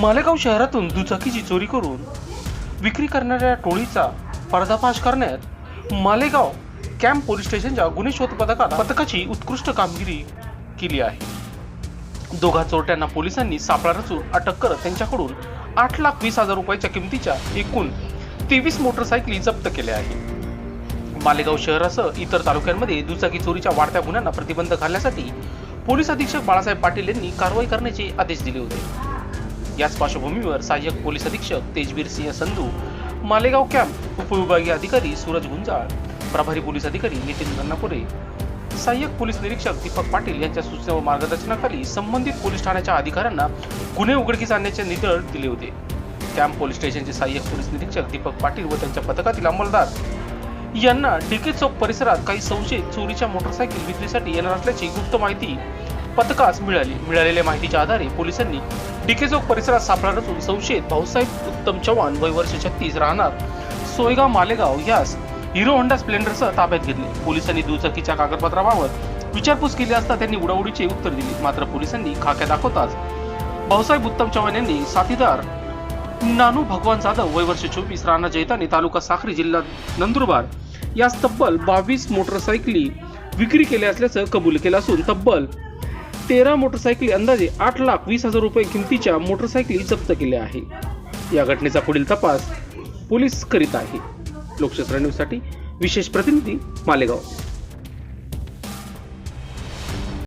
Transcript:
मालेगाव शहरातून दुचाकीची चोरी करून विक्री करणाऱ्या टोळीचा पर्दाफाश करण्यात मालेगाव कॅम्प पोलीस स्टेशनच्या गुन्हे शोध पथकाला पथकाची उत्कृष्ट कामगिरी केली आहे. दोघा चोरट्यांना पोलिसांनी सापळा रचून अटक करत त्यांच्याकडून आठ लाख वीस हजार रुपयाच्या किमतीच्या एकूण तेवीस मोटरसायकली जप्त केल्या आहेत. मालेगाव शहरासह इतर तालुक्यांमध्ये दुचाकी चोरीच्या वाढत्या गुन्ह्यांना प्रतिबंध घालण्यासाठी पोलीस अधीक्षक बाळासाहेब पाटील यांनी कारवाई करण्याचे आदेश दिले होते. याच पार्श्वभूमीवर सहाय्यक पोलीस अधीक्षक तेजवीर सिंह संधू मालेगाव कॅम्प उपविभागीय अधिकारी सूरज गुंजाळ प्रभारी पोलीस अधिकारी नितीन गन्नापुरे सहाय्यक पोलीस निरीक्षक दीपक पाटील यांच्या सूचना व मार्गदर्शनाखाली संबंधित पोलीस ठाण्याच्या अधिकाऱ्यांना गुन्हे उघडकीस आणण्याचे निर्देश दिले होते. कॅम्प पोलीस स्टेशनचे सहाय्यक पोलीस निरीक्षक दीपक पाटील व त्यांच्या पथकातील अंमलदार यांना डिके चौक परिसरात काही संशयित चोरीच्या मोटरसायकल विक्रीसाठी येणार असल्याची गुप्त माहिती पथकास मिळाली मिळालेल्या माहितीच्या आधारे पोलिसांनी डीके चौक परिसरात सापळा रचून संशयित भाऊसाहेब उत्तम चव्हाण वय वर्ष छत्तीस राहणार सोयगाव मालेगाव यास हिरो होंडा स्प्लेंडरसह ताब्यात घेतले. पोलिसांनी दुचाकीच्या कागदपत्राबाबत विचारपूस केली असता त्यांनी उडाउडीचे उत्तर दिले. मात्र पोलिसांनी खाक्या दाखवताच भाऊसाहेब उत्तम चव्हाण यांनी साथीदार नानू भगवान जाधव वय वर्ष चोवीस राणा जैतानी तालुका साखरी जिल्हा नंदुरबार यास तब्बल बावीस मोटरसायकली विक्री केल्या असल्याचं कबूल केलं असून तब्बल तेरा मोटरसायकली अंदाजे आठ लाख वीस हजार रुपये किमतीच्या मोटरसायकली जप्त केल्या आहे या घटनेचा पुढील तपास पोलीस करीत आहे. लोकशास्त्र न्यूजसाठी विशेष प्रतिनिधी मालेगाव.